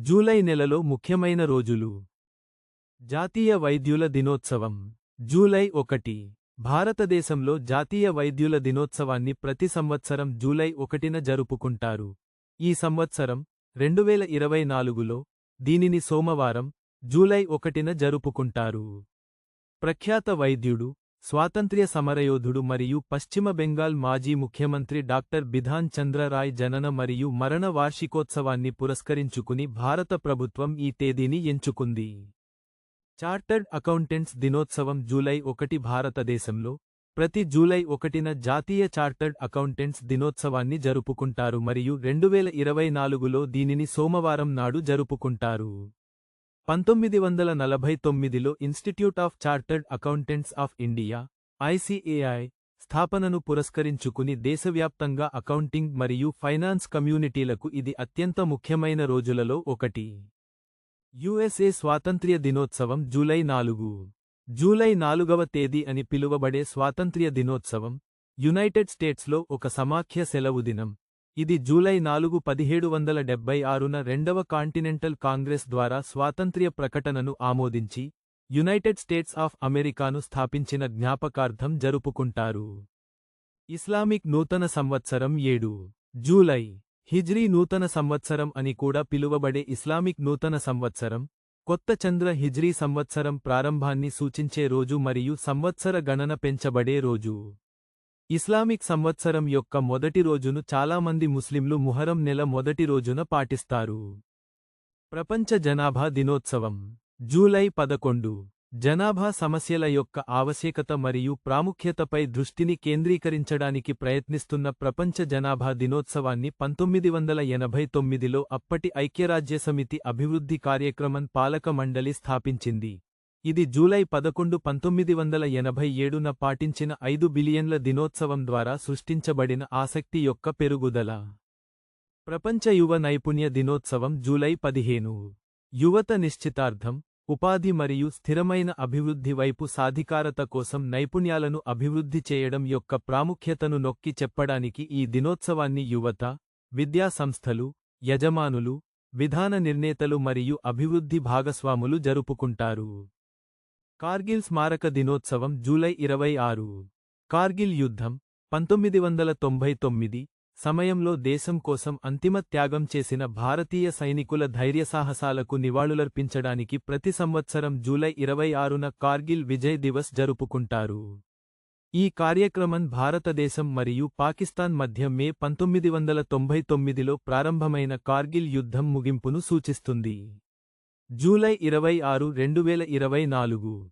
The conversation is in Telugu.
జూలై నెలలో ముఖ్యమైన రోజులు. జాతీయ వైద్యుల దినోత్సవం. జూలై ఒకటి. భారతదేశంలో జాతీయ వైద్యుల దినోత్సవాన్ని ప్రతి సంవత్సరం జూలై ఒకటిన జరుపుకుంటారు. ఈ సంవత్సరం రెండువేల ఇరవై నాలుగులో దీనిని సోమవారం జూలై ఒకటిన జరుపుకుంటారు. ప్రఖ్యాత వైద్యుడు స్వాతంత్ర్య సమరయోధుడు మరియు పశ్చిమ బెంగాల్ మాజీ ముఖ్యమంత్రి డాక్టర్ బిధాన్ చంద్రరాయ్ జనన మరియు మరణ వార్షికోత్సవాన్ని పురస్కరించుకుని భారత ప్రభుత్వం ఈ తేదీని ఎంచుకుంది. చార్టర్డ్ అకౌంటెంట్స్ దినోత్సవం జూలై ఒకటి భారతదేశంలో ప్రతి జూలై ఒకటిన జాతీయ చార్టర్డ్ అకౌంటెంట్స్ దినోత్సవాన్ని జరుపుకుంటారు మరియు రెండువేల ఇరవై నాలుగులో దీనిని సోమవారం నాడు జరుపుకుంటారు. పంతొమ్మిది వందల నలభై తొమ్మిదిలో institute of chartered accountants of India ICAI స్థాపనను పురస్కరించుకుని దేశవ్యాప్తంగా అకౌంటింగ్ మరియు ఫైనాన్స్ కమ్యూనిటీలకు ఇది అత్యంత ముఖ్యమైన రోజులలో ఒకటి. యుఎస్ఏ స్వాతంత్ర్య దినోత్సవం జూలై నాలుగు. జూలై నాలుగవ తేదీ అని పిలువబడే స్వాతంత్ర్య దినోత్సవం యునైటెడ్ స్టేట్స్లో ఒక సమాఖ్య సెలవు దినం. ఇది జూలై నాలుగు పదిహేడు వందల డెబ్బై ఆరున రెండవ కాంటినెంటల్ కాంగ్రెస్ ద్వారా స్వాతంత్ర్య ప్రకటనను ఆమోదించి యునైటెడ్ స్టేట్స్ ఆఫ్ అమెరికాను స్థాపించిన జ్ఞాపకార్థం జరుపుకుంటారు. ఇస్లామిక్ నూతన సంవత్సరం ఏడు జూలై. హిజ్రీ నూతన సంవత్సరం అని కూడా పిలువబడే ఇస్లామిక్ నూతన సంవత్సరం కొత్త చంద్ర హిజ్రీ సంవత్సరం ప్రారంభాన్ని సూచించే రోజు మరియు సంవత్సర గణన పెంచబడే రోజు. ఇస్లామిక్ సంవత్సరం యొక్క మొదటి రోజును చాలామంది ముస్లింలు ముహరం నెల మొదటి రోజున పాటిస్తారు. ప్రపంచ జనాభా దినోత్సవం జూలై పదకొండు. జనాభా సమస్యల యొక్క ఆవశ్యకత మరియు ప్రాముఖ్యతపై దృష్టిని కేంద్రీకరించడానికి ప్రయత్నిస్తున్న ప్రపంచ జనాభా దినోత్సవాన్ని పంతొమ్మిది వందల ఎనభై తొమ్మిదిలో అప్పటి ఐక్యరాజ్యసమితి అభివృద్ధి కార్యక్రమం పాలక మండలి స్థాపించింది. ఇది జూలై పదకొండు పంతొమ్మిది వందల ఎనభై ఏడున పాటించిన ఐదు బిలియన్ల దినోత్సవం ద్వారా సృష్టించబడిన ఆసక్తి యొక్క పెరుగుదల. ప్రపంచ యువ నైపుణ్య దినోత్సవం జూలై పదిహేను. యువత నిశ్చితార్థం ఉపాధి మరియు స్థిరమైన అభివృద్ధి వైపు సాధికారత కోసం నైపుణ్యాలను అభివృద్ధి చేయడం యొక్క ప్రాముఖ్యతను నొక్కి చెప్పడానికి ఈ దినోత్సవాన్ని యువత విద్యా సంస్థలు యజమానులు విధాన నిర్ణేతలు మరియు అభివృద్ధి భాగస్వాములు జరుపుకుంటారు. కార్గిల్ స్మారక దినోత్సవం జూలై ఇరవై ఆరు. కార్గిల్ యుద్ధం పంతొమ్మిది వందల తొంభై తొమ్మిది సమయంలో దేశం కోసం అంతిమ త్యాగం చేసిన భారతీయ సైనికుల ధైర్యసాహసాలకు నివాళులర్పించడానికి ప్రతి సంవత్సరం జూలై ఇరవై ఆరున కార్గిల్ విజయ్ దివస్ జరుపుకుంటారు. ఈ కార్యక్రమం భారతదేశం మరియు పాకిస్తాన్ మధ్య మే పంతొమ్మిది వందల తొంభై తొమ్మిదిలో ప్రారంభమైన కార్గిల్ యుద్ధం ముగింపును సూచిస్తుంది. జూలై ఇరవై ఆరు రెండు వేల ఇరవై నాలుగు.